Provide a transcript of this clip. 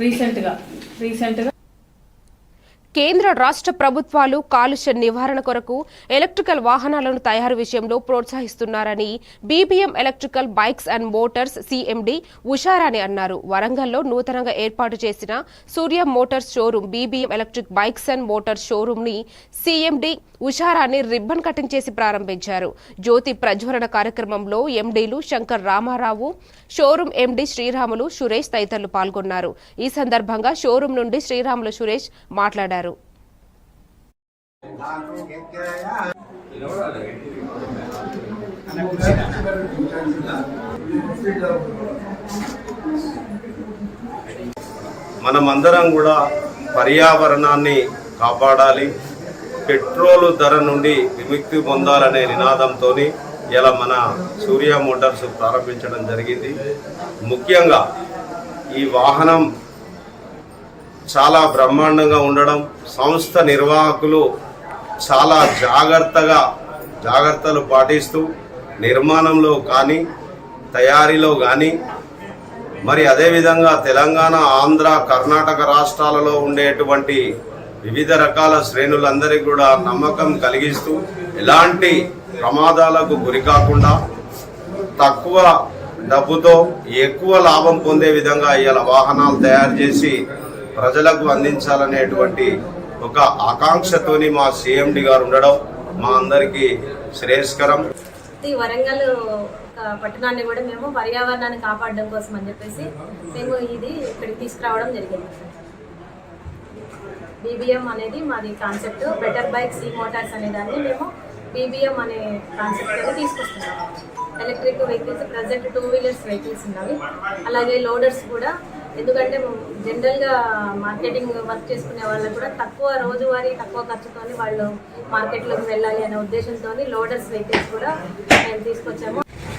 రీసెంట్గా రీసెంట్గా కేంద్ర రాష్ట్ర ప్రభుత్వాలు కాలుష్య నివారణ కొరకు ఎలక్ట్రికల్ వాహనాలను తయారు విషయంలో ప్రోత్సహిస్తున్నారని BBM electrical bikes and motors CMD Usharani అన్నారు. వరంగల్లో నూతనంగా ఏర్పాటు చేసిన Surya motors showroom BBM electric bikes and motors showroom ని సీఎండి ఉషారాణి రిబ్బన్ కటింగ్ చేసి ప్రారంభించారు. జ్యోతి ప్రజ్వలన కార్యక్రమంలో ఎండీలు శంకర్ రామారావు షోరూం ఎండీ శ్రీరాములు సురేష్ తదితరులు పాల్గొన్నారు. ఈ సందర్భంగా షోరూం నుండి శ్రీరాములు సురేష్ మాట్లాడారు. మనమందరం కూడా పర్యావరణాన్ని కాపాడాలి. పెట్రోలు ధర నుండి విముక్తి పొందాలనే నినాదంతో ఇలా మన సూర్య మోటార్స్ ప్రారంభించడం జరిగింది. ముఖ్యంగా ఈ వాహనం చాలా బ్రహ్మాండంగా ఉండడం సంస్థ నిర్వాహకులు చాలా జాగ్రత్తగా జాగ్రత్తలు పాటిస్తూ నిర్మాణంలో కానీ తయారీలో కానీ మరి అదేవిధంగా తెలంగాణ ఆంధ్ర కర్ణాటక రాష్ట్రాలలో ఉండేటువంటి వివిధ రకాల శ్రేణులందరికీ కూడా నమ్మకం కలిగిస్తూ ఎలాంటి ప్రమాదాలకు గురి కాకుండా తక్కువ డబ్బుతో ఎక్కువ లాభం పొందే విధంగా ఇవాళ వాహనాలు తయారు చేసి ప్రజలకు అందించాలనేటువంటి ఒక ఆకాంక్షతోని మా సిఎండి గారు ఉండడం మా అందరికీ శ్రేయస్కరం. వరంగల్ పట్టణాన్ని కూడా మేము పర్యావరణాన్ని కాపాడడం కోసం అని చెప్పేసి మేము ఇది ఇక్కడికి తీసుకురావడం జరిగింది. బీబీఎం అనేది మాది concept better bike C motors అనే దాన్ని మేము బీబీఎం అనే కాన్సెప్ట్ అనేది తీసుకొస్తున్నాము electric vehicles present two wheelers vehicles ఉన్నవి. అలాగే లోడర్స్ కూడా ఎందుకంటే జనరల్గా మార్కెటింగ్ వర్క్ చేసుకునే వాళ్ళు కూడా తక్కువ రోజువారీ తక్కువ ఖర్చుతోని వాళ్ళు మార్కెట్లోకి వెళ్ళాలి అనే ఉద్దేశంతో లోడర్స్ వెహికల్స్ కూడా మేము తీసుకొచ్చాము.